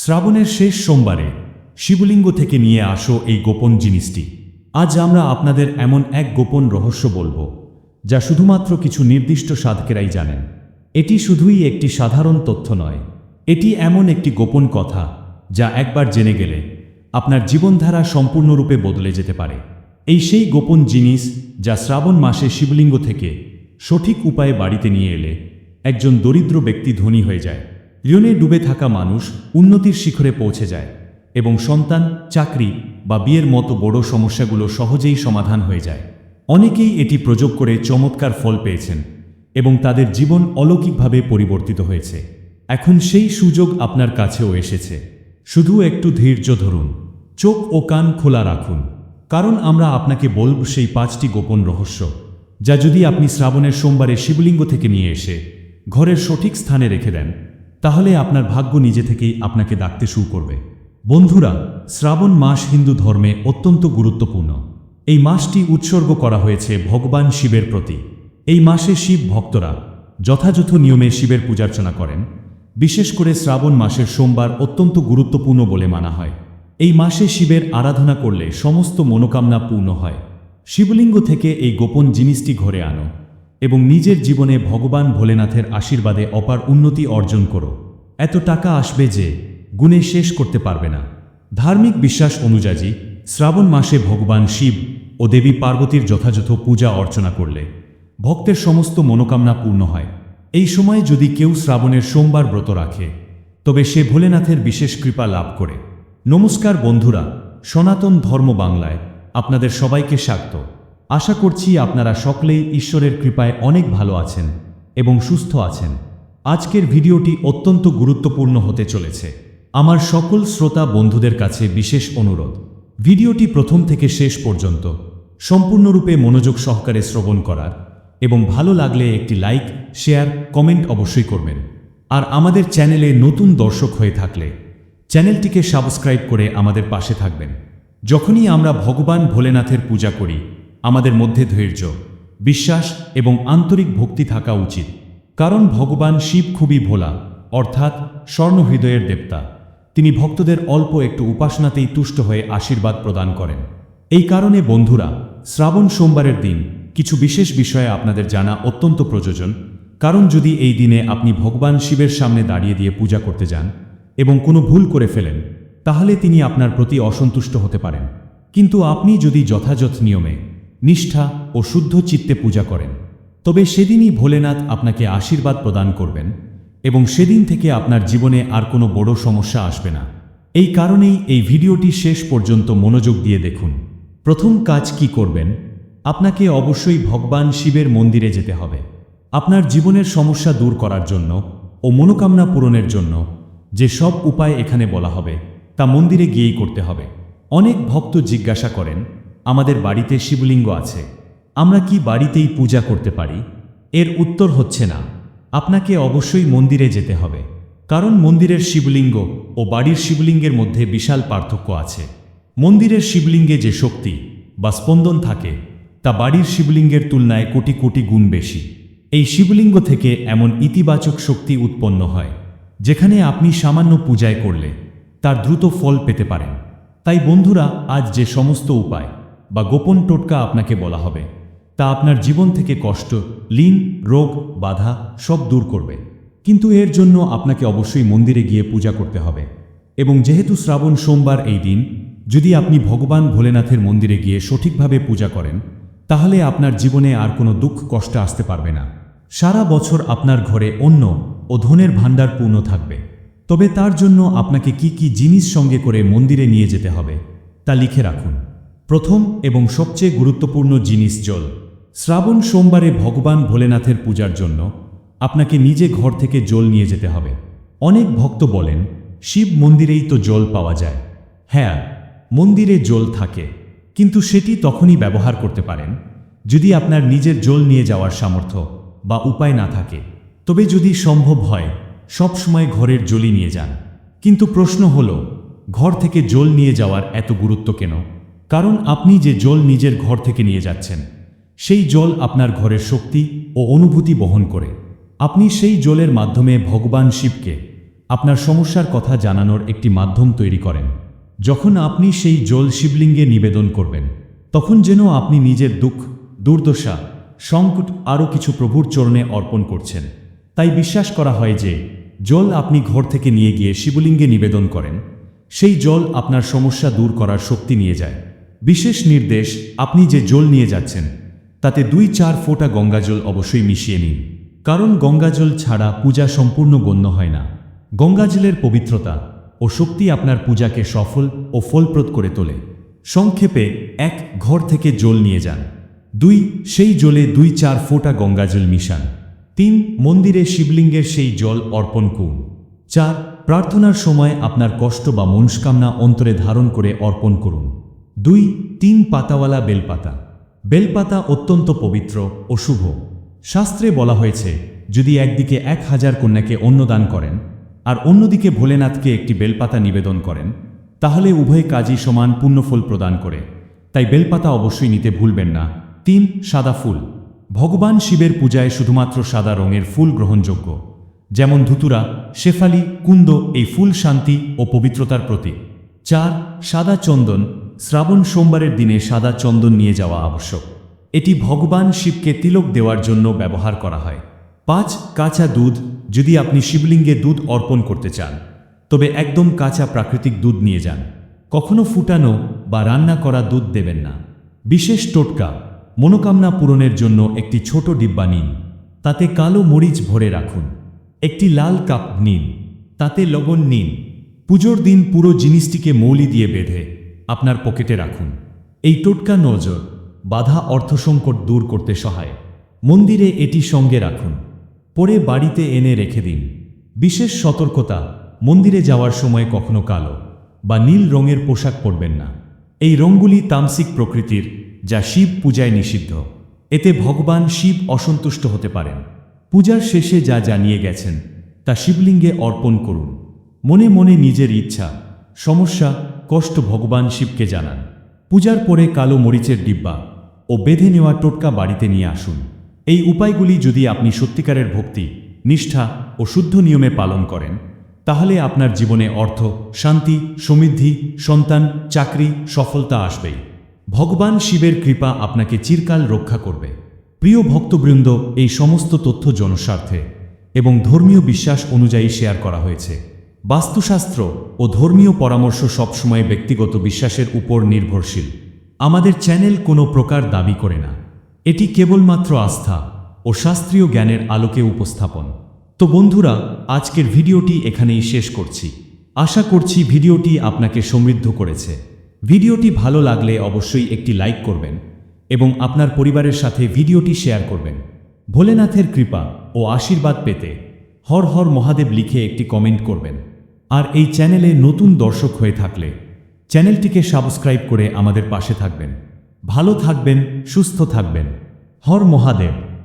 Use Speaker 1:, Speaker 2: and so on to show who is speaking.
Speaker 1: শ্রাবণের শেষ সোমবারে শিবলিঙ্গ থেকে নিয়ে আসো এই গোপন জিনিসটি। আজ আমরা আপনাদের এমন এক গোপন রহস্য বলব, যা শুধুমাত্র কিছু নির্দিষ্ট সাধকেরাই জানেন। এটি শুধুই একটি সাধারণ তথ্য নয়, এটি এমন একটি গোপন কথা, যা একবার জেনে গেলে আপনার জীবনধারা সম্পূর্ণরূপে বদলে যেতে পারে। এই সেই গোপন জিনিস, যা শ্রাবণ মাসে শিবলিঙ্গ থেকে সঠিক উপায়ে বাড়িতে নিয়ে এলে একজন দরিদ্র ব্যক্তি ধনী হয়ে যায়। ঋণে ডুবে থাকা মানুষ উন্নতির শিখরে পৌঁছে যায় এবং সন্তান, চাকরি বা বিয়ের মতো বড় সমস্যাগুলো সহজেই সমাধান হয়ে যায়। অনেকেই এটি প্রযোগ করে চমৎকার ফল পেয়েছেন এবং তাদের জীবন অলৌকিকভাবে পরিবর্তিত হয়েছে। এখন সেই সুযোগ আপনার কাছেও এসেছে। শুধু একটু ধৈর্য ধরুন, চোখ ও কান খোলা রাখুন। কারণ আমরা আপনাকে বলব সেই পাঁচটি গোপন রহস্য, যা যদি আপনি শ্রাবণের সোমবারে শিবলিঙ্গ থেকে নিয়ে এসে ঘরের সঠিক স্থানে রেখে দেন তাহলে আপনার ভাগ্য নিজে থেকেই আপনাকে ডাকতে শুরু করবে। বন্ধুরা, শ্রাবণ মাস হিন্দু ধর্মে অত্যন্ত গুরুত্বপূর্ণ। এই মাসটি উৎসর্গ করা হয়েছে ভগবান শিবের প্রতি। এই মাসে শিব ভক্তরা যথাযথ নিয়মে শিবের পূজার্চনা করেন। বিশেষ করে শ্রাবণ মাসের সোমবার অত্যন্ত গুরুত্বপূর্ণ বলে মানা হয়। এই মাসে শিবের আরাধনা করলে সমস্ত মনোকামনা পূর্ণ হয়। শিবলিঙ্গ থেকে এই গোপন জিনিসটি ঘরে আনো। এবং নিজের জীবনে ভগবান ভোলেনাথের আশীর্বাদে অপার উন্নতি অর্জন করো। এত টাকা আসবে যে গুণে শেষ করতে পারবে না। ধার্মিক বিশ্বাস অনুযায়ী, শ্রাবণ মাসে ভগবান শিব ও দেবী পার্বতীর যথাযথ পূজা অর্চনা করলে ভক্তের সমস্ত মনোকামনা পূর্ণ হয়। এই সময় যদি কেউ শ্রাবণের সোমবার ব্রত রাখে, তবে সে ভোলেনাথের বিশেষ কৃপা লাভ করে। নমস্কার বন্ধুরা, সনাতন ধর্ম বাংলায় আপনাদের সবাইকে স্বাগত। আশা করছি আপনারা সকলেই ঈশ্বরের কৃপায় অনেক ভালো আছেন এবং সুস্থ আছেন। আজকের ভিডিওটি অত্যন্ত গুরুত্বপূর্ণ হতে চলেছে। আমার সকল শ্রোতা বন্ধুদের কাছে বিশেষ অনুরোধ। ভিডিওটি প্রথম থেকে শেষ পর্যন্ত সম্পূর্ণরূপে মনোযোগ সহকারে শ্রবণ করার এবং ভালো লাগলে একটি লাইক, শেয়ার, কমেন্ট অবশ্যই করবেন। আর আমাদের চ্যানেলে নতুন দর্শক হয়ে থাকলে চ্যানেলটিকে সাবস্ক্রাইব করে আমাদের পাশে থাকবেন। যখনই আমরা ভগবান ভোলেনাথের পূজা করি আমাদের মধ্যে ধৈর্য, বিশ্বাস এবং আন্তরিক ভক্তি থাকা উচিত। কারণ ভগবান শিব খুবই ভোলা, অর্থাৎ স্বর্ণহৃদয়ের দেবতা। তিনি ভক্তদের অল্প একটু উপাসনাতেই তুষ্ট হয়ে আশীর্বাদ প্রদান করেন। এই কারণে বন্ধুরা, শ্রাবণ সোমবারের দিন কিছু বিশেষ বিষয়ে আপনাদের জানা অত্যন্ত প্রয়োজন। কারণ যদি এই দিনে আপনি ভগবান শিবের সামনে দাঁড়িয়ে দিয়ে পূজা করতে যান এবং কোনো ভুল করে ফেলেন, তাহলে তিনি আপনার প্রতি অসন্তুষ্ট হতে পারেন। কিন্তু আপনি যদি যথাযথ নিয়মে নিষ্ঠা ও শুদ্ধ চিত্তে পূজা করেন। তবে সেদিনই ভোলেনাথ আপনাকে আশীর্বাদ প্রদান করবেন এবং সেদিন থেকে আপনার জীবনে আর কোনো বড় সমস্যা আসবে না। এই কারণেই এই ভিডিওটি শেষ পর্যন্ত মনোযোগ দিয়ে দেখুন। প্রথম কাজ কি করবেন? আপনাকে অবশ্যই ভগবান শিবের মন্দিরে যেতে হবে। আপনার জীবনের সমস্যা দূর করার জন্য ও মনোকামনা পূরণের জন্য যে সব উপায় এখানে বলা হবে, তা মন্দিরে গিয়েই করতে হবে। অনেক ভক্ত জিজ্ঞাসা করেন আমাদের বাড়িতে শিবলিঙ্গ আছে। আমরা কি বাড়িতেই পূজা করতে পারি? এর উত্তর হচ্ছে না। আপনাকে অবশ্যই মন্দিরে যেতে হবে। কারণ মন্দিরের শিবলিঙ্গ ও বাড়ির শিবলিঙ্গের মধ্যে বিশাল পার্থক্য আছে। মন্দিরের শিবলিঙ্গে যে শক্তি বা স্পন্দন থাকে, তা বাড়ির শিবলিঙ্গের তুলনায় কোটি কোটি গুণ বেশি। এই শিবলিঙ্গ থেকে এমন ইতিবাচক শক্তি উৎপন্ন হয়, যেখানে আপনি সামান্য পূজায় করলে তার দ্রুত ফল পেতে পারেন। তাই বন্ধুরা, আজ যে সমস্ত উপায় বা গোপন টোটকা আপনাকে বলা হবে, তা আপনার জীবন থেকে কষ্ট, লিন, রোগ, বাধা সব দূর করবে। কিন্তু এর জন্য আপনাকে অবশ্যই মন্দিরে গিয়ে পূজা করতে হবে। এবং যেহেতু শ্রাবণ সোমবার এই দিন, যদি আপনি ভগবান ভোলেনাথের মন্দিরে গিয়ে সঠিকভাবে পূজা করেন, তাহলে আপনার জীবনে আর কোনো দুঃখ, কষ্ট আসতে পারবে না। সারা বছর আপনার ঘরে অন্য ও ধনের ভাণ্ডার পূর্ণ থাকবে। তবে তার জন্য আপনাকে কি কি জিনিস সঙ্গে করে মন্দিরে নিয়ে যেতে হবে, তা লিখে রাখুন। প্রথম এবং সবচেয়ে গুরুত্বপূর্ণ জিনিস জল। শ্রাবণ সোমবারে ভগবান ভোলেনাথের পূজার জন্য আপনাকে নিজে ঘর থেকে জল নিয়ে যেতে হবে। অনেক ভক্ত বলেন, শিব মন্দিরেই তো জল পাওয়া যায়। হ্যাঁ মন্দিরে জল থাকে, কিন্তু সেটি তখনই ব্যবহার করতে পারেন যদি আপনার নিজের জল নিয়ে যাওয়ার সামর্থ্য বা উপায় না থাকে। তবে যদি সম্ভব হয়, সব সময় ঘরের জলই নিয়ে যান। কিন্তু প্রশ্ন হল, ঘর থেকে জল নিয়ে যাওয়ার এত গুরুত্ব কেন? কারণ আপনি যে জল নিজের ঘর থেকে নিয়ে যাচ্ছেন, সেই জল আপনার ঘরের শক্তি ও অনুভূতি বহন করে। আপনি সেই জলের মাধ্যমে ভগবান শিবকে আপনার সমস্যার কথা জানানোর একটি মাধ্যম তৈরি করেন। যখন আপনি সেই জল শিবলিঙ্গে নিবেদন করবেন, তখন যেন আপনি নিজের দুঃখ, দুর্দশা, সংকট আরও কিছু প্রভুর চরণে অর্পণ করছেন। তাই বিশ্বাস করা হয় যে, জল আপনি ঘর থেকে নিয়ে গিয়ে শিবলিঙ্গে নিবেদন করেন, সেই জল আপনার সমস্যা দূর করার শক্তি নিয়ে যায়। বিশেষ নির্দেশ, আপনি যে জল নিয়ে যাচ্ছেন, তাতে দুই চার ফোঁটা গঙ্গাজল অবশ্যই মিশিয়ে নিন। কারণ গঙ্গাজল ছাড়া পূজা সম্পূর্ণ গণ্য হয় না। গঙ্গাজলের পবিত্রতা ও শক্তি আপনার পূজাকে সফল ও ফলপ্রদ করে তোলে। সংক্ষেপে, এক ঘর থেকে জল নিয়ে যান। দুই, সেই জলে দুই চার ফোঁটা গঙ্গাজল মিশান। তিন, মন্দিরে শিবলিঙ্গের সেই জল অর্পণ করুন। চার, প্রার্থনার সময় আপনার কষ্ট বা মনস্কামনা অন্তরে ধারণ করে অর্পণ করুন। দুই, তিন পাতাওয়ালা বেলপাতা। বেলপাতা অত্যন্ত পবিত্র ও শুভ। শাস্ত্রে বলা হয়েছে, যদি একদিকে এক হাজার কন্যাকে অন্নদান করেন, আর অন্যদিকে ভোলেনাথকে একটি বেলপাতা নিবেদন করেন, তাহলে উভয় কাজই সমান পুণ্যফল প্রদান করে। তাই বেলপাতা অবশ্যই নিতে ভুলবেন না। তিন, সাদা ফুল। ভগবান শিবের পূজায় শুধুমাত্র সাদা রঙের ফুল গ্রহণযোগ্য। যেমন ধুতুরা, শেফালি, কুন্দ এই ফুল শান্তি ও পবিত্রতার প্রতীক। চার, সাদা চন্দন শ্রাবণ সোমবারের দিনে সাদা চন্দন নিয়ে যাওয়া আবশ্যক। এটি ভগবান শিবকে তিলক দেওয়ার জন্য ব্যবহার করা হয়। পাঁচ, কাঁচা দুধ, যদি আপনি শিবলিঙ্গে দুধ অর্পণ করতে চান, তবে একদম কাঁচা প্রাকৃতিক দুধ নিয়ে যান। কখনো ফুটানো বা রান্না করা দুধ দেবেন না। বিশেষ টোটকা, মনোকামনা পূরণের জন্য একটি ছোট ডিব্বা নিন। তাতে কালো মরিচ ভরে রাখুন। একটি লাল কাপ নিন। তাতে লবণ নিন। পুজোর দিন পুরো জিনিসটিকে মৌলি দিয়ে বেঁধে আপনার পকেটে রাখুন। এই টোটকা নজর বাধা অর্থসংকট দূর করতে সহায়। মন্দিরে এটি সঙ্গে রাখুন। পরে বাড়িতে এনে রেখে দিন। বিশেষ সতর্কতা, মন্দিরে যাওয়ার সময় কখনো কালো বা নীল রঙের পোশাক পরবেন না। এই রঙগুলি তামসিক প্রকৃতির, যা শিব পূজায় নিষিদ্ধ। এতে ভগবান শিব অসন্তুষ্ট হতে পারেন। পূজার শেষে যা জানিয়ে গেছেন, তা শিবলিঙ্গে অর্পণ করুন। মনে মনে নিজের ইচ্ছা, সমস্যা কষ্ট ভগবান শিবকে জানান। পূজার পরে কালো মরিচের ডিব্বা ও বেঁধে নেওয়া টোটকা বাড়িতে নিয়ে আসুন। এই উপায়গুলি যদি আপনি সত্যিকারের ভক্তি, নিষ্ঠা ও শুদ্ধ নিয়মে পালন করেন, তাহলে আপনার জীবনে অর্থ, শান্তি, সমৃদ্ধি, সন্তান, চাকরি, সফলতা আসবেই। ভগবান শিবের কৃপা আপনাকে চিরকাল রক্ষা করবে। প্রিয় ভক্তবৃন্দ, এই সমস্ত তথ্য জনস্বার্থে এবং ধর্মীয় বিশ্বাস অনুযায়ী শেয়ার করা হয়েছে। বাস্তুশাস্ত্র ও ধর্মীয় পরামর্শ সবসময় ব্যক্তিগত বিশ্বাসের উপর নির্ভরশীল। আমাদের চ্যানেল কোনো প্রকার দাবি করে না। এটি কেবলমাত্র আস্থা ও শাস্ত্রীয় জ্ঞানের আলোকে উপস্থাপন। তো বন্ধুরা, আজকের ভিডিওটি এখানেই শেষ করছি। আশা করছি ভিডিওটি আপনাকে সমৃদ্ধ করেছে। ভিডিওটি ভালো লাগলে অবশ্যই একটি লাইক করবেন এবং আপনার পরিবারের সাথে ভিডিওটি শেয়ার করবেন। ভোলেনাথের কৃপা ও আশীর্বাদ পেতে হর হর মহাদেব লিখে একটি কমেন্ট করবেন। আর এই চ্যানেলে নতুন দর্শক হয়ে থাকলে চ্যানেলটিকে সাবস্ক্রাইব করে আমাদের পাশে থাকবেন। ভালো থাকবেন, সুস্থ থাকবেন। হর মহাদেব।